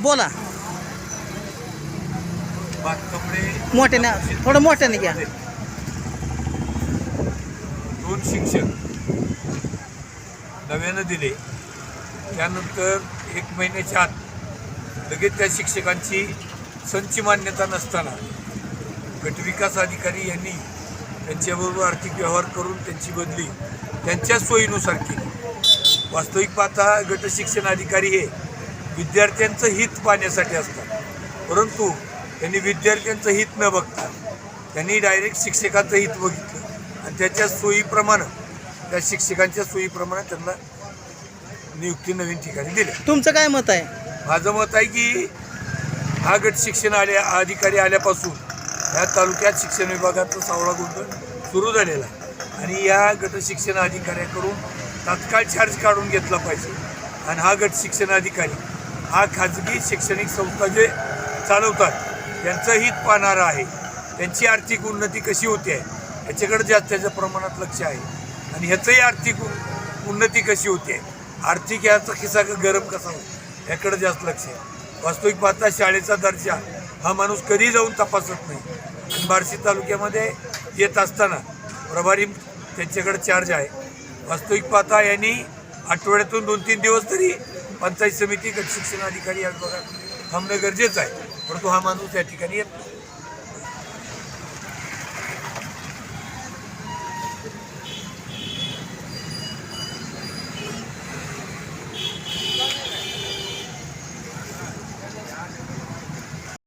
बोला. मोठ्याने थोडं मोठ्याने घ्या. दोन शिक्षक. नव्यानं दिले. त्यानंतर एक महिन्याच्या आत लगेच त्या शिक्षकांची संच मान्यता नसताना गटविकास अधिकारी यांनी त्यांच्याबरोबर आर्थिक व्यवहार करून त्यांची बदली त्यांच्या सोयीनुसार केली. वास्तविक पाहता गट शिक्षण अधिकारी हे विद्यार्थ्यांचं हित पाहण्यासाठी असतात. परंतु त्यांनी विद्यार्थ्यांचं हित न बघता त्यांनी डायरेक्ट शिक्षकांचं हित बघितलं. आणि त्याच्या सोयीप्रमाणे त्या शिक्षकांच्या सोयीप्रमाणे त्यांना नियुक्ती नवीन ठिकाणी दिली तुमचं काय मत आहे? माझं मत आहे की हा गट शिक्षण आल्या अधिकारी आल्यापासून या तालुक्यात शिक्षण विभागाचा सावळा गोंधळ सुरू झालेला आहे. आणि या गट शिक्षण अधिकाऱ्याकडून तात्काळ चार्ज काढून घेतला पाहिजे. आणि हा गट शिक्षण अधिकारी हा खाजगी शैक्षणिक संस्था जे चालवतात त्यांचं हित पाहणारा आहे. त्यांची आर्थिक उन्नती कशी होते आहे याच्याकडे जास्तीच्या प्रमाणात लक्ष आहे. आणि ह्याचंही आर्थिक उन्नती कशी होते आर्थिक याचा खिसा गरम कसा होतो याकडे जास्त लक्ष आहे. वास्तविक पाहता शाळेचा दर्जा हा माणूस कधी जाऊन तपासत नाही. आणि बार्शी तालुक्यामध्ये येत असताना प्रभारी त्यांच्याकडे चार्ज आहे. वास्तविक पाहता यांनी आठवड्यातून दोन तीन दिवस तरी पंचायत समिती गट शिक्षण अधिकारी या विभागात थांबणं गरजेचं आहे. परंतु हा माणूस या ठिकाणी येत नाही.